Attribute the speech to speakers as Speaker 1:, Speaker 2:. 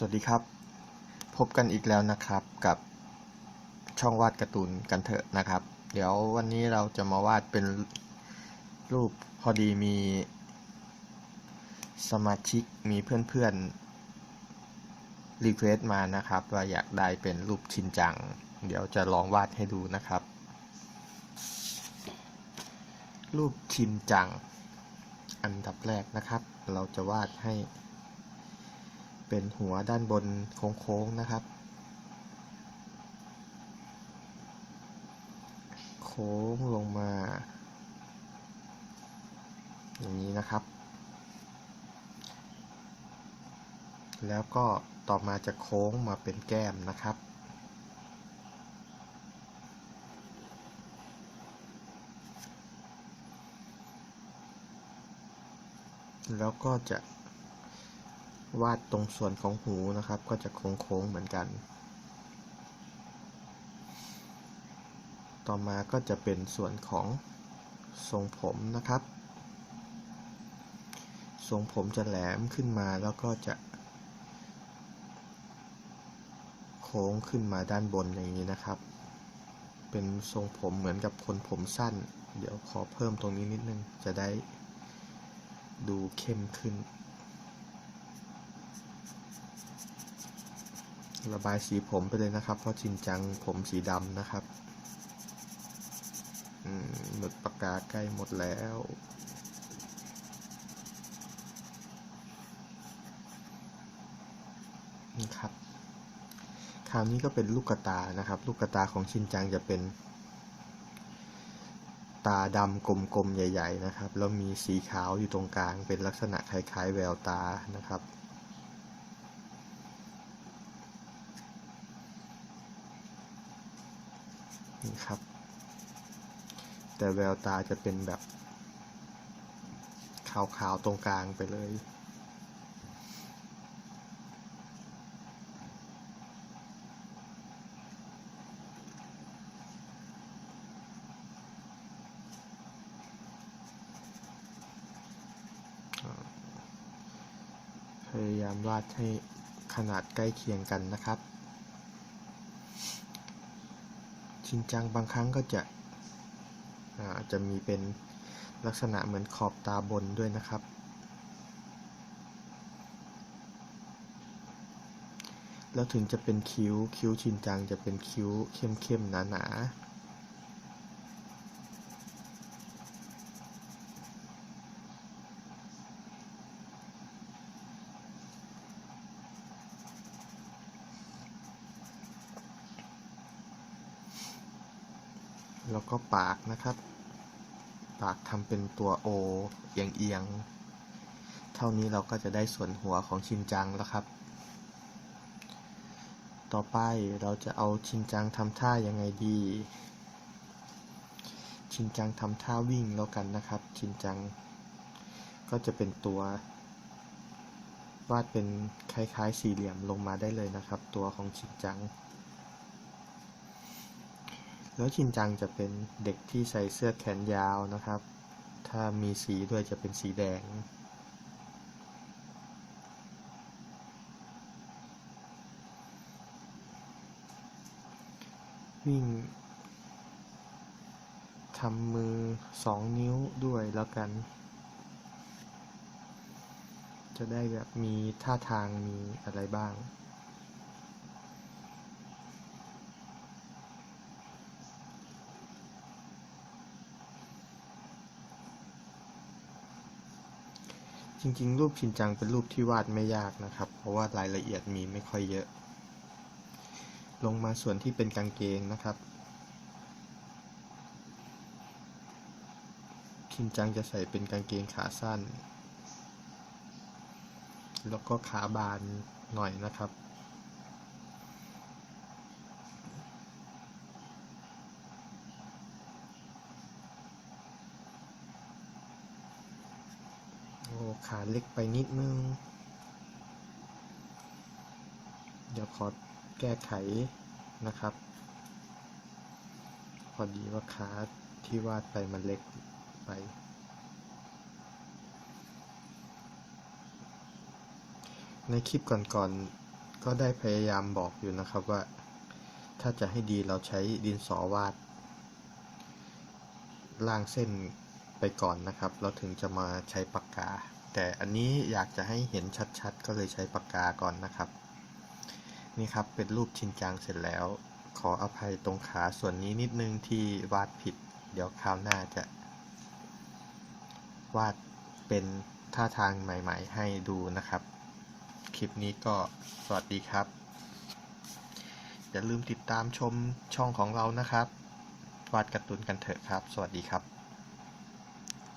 Speaker 1: สวัสดีครับ พบกันอีกแล้วนะครับกับช่องวาดการ์ตูนกันเถอะนะครับ เดี๋ยววันนี้เราจะมาวาดเป็นรูปพอดีมีสมาชิกมีเพื่อนๆรีเควสต์มานะครับ ว่าอยากได้เป็นรูปชินจัง เดี๋ยวจะลองวาดให้ดูนะครับ รูปชินจัง อันดับแรกนะครับ เราจะวาดให้ เป็นหัวด้านบนโค้งๆนะครับ โค้งลงมา อย่างนี้นะครับ แล้วก็ต่อมาจะโค้งมาเป็นแก้มนะครับแล้วก็จะ วาดตรงส่วนของหูนะครับ ก็จะโค้งๆเหมือนกัน ต่อมาก็จะเป็นส่วนของทรงผมนะครับ ทรงผมจะแหลมขึ้นมาแล้วก็จะ โค้งขึ้นมาด้านบนอย่างนี้นะครับ เป็นทรงผมเหมือนกับคนผมสั้น เดี๋ยวขอเพิ่มตรงนี้นิดนึงจะได้ดูเข้มขึ้น ระบายสีผมไปเลยนะครับ เพราะชินจังผมสีดำนะครับหมึกปากกาใกล้หมดแล้วนี่ครับ คราวนี้ก็เป็นลูกตานะครับ ลูกตาของชินจังจะเป็น ตาดำกลมๆ ใหญ่ ๆ นะครับ แล้วมีสีขาวอยู่ตรงกลาง เป็นลักษณะคล้ายๆ แววตานะครับ นี่ครับ แต่แววตาจะเป็นแบบขาวๆตรงกลางไปเลย พยายามวาดให้ขนาดใกล้เคียงกันนะครับ ชินจังบางครั้งก็จะจะมีเป็นลักษณะเหมือนขอบตาบนด้วยนะครับ แล้วถึงจะเป็นคิ้วคิ้วชินจังจะเป็นคิ้วเข้มๆหนาๆ แล้วก็ปากนะครับ ปากทำเป็นตัวโอเอียงเอียง เท่านี้เราก็จะได้ส่วนหัวของชินจังแล้วครับ ต่อไปเราจะเอาชินจังทำท่ายังไงดี ชินจังทำท่าวิ่งแล้วกันนะครับ ชินจัง ก็จะเป็นตัววาดเป็นคล้ายๆสี่เหลี่ยมลงมาได้เลยนะครับ ตัวของชินจัง แล้วชินจังจะเป็นเด็กที่ใส่เสื้อแขนยาวนะครับ ถ้ามีสีด้วยจะเป็นสีแดง วิ่งทำมือสองนิ้วด้วยแล้วกัน จะได้แบบมีท่าทางมีอะไรบ้าง จริงๆ รูปชินจังเป็นรูปที่วาดไม่ยากนะครับ เพราะว่ารายละเอียดมีไม่ค่อยเยอะ ลงมาส่วนที่เป็นกางเกงนะครับ ชินจังจะใส่เป็นกางเกงขาสั้น แล้วก็ขาบานหน่อยนะครับ อ้ขาเล็กไปนิดนึง เดี๋ยวขอแก้ไขนะครับ พอดีว่าขาที่วาดไปมันเล็กไป ในคลิปก่อนๆ ก็ได้พยายามบอกอยู่นะครับว่า ถ้าจะให้ดีเราใช้ดินสอวาด ล่างเส้น ไปก่อนนะครับเราถึงจะมาใช้ปากกา แต่อันนี้อยากจะให้เห็นชัดๆ ก็เลยใช้ปากกาก่อนนะครับ นี่ครับเป็นรูปชินจังเสร็จแล้ว ขออภัยตรงขาส่วนนี้นิดนึงที่วาดผิด เดี๋ยวคราวหน้าจะ วาดเป็นท่าทางใหม่ ๆ ให้ดูนะครับ คลิปนี้ก็สวัสดีครับ อย่าลืมติดตามชมช่องของเรานะครับ วาดการ์ตูนกันเถอะครับ สวัสดีครับ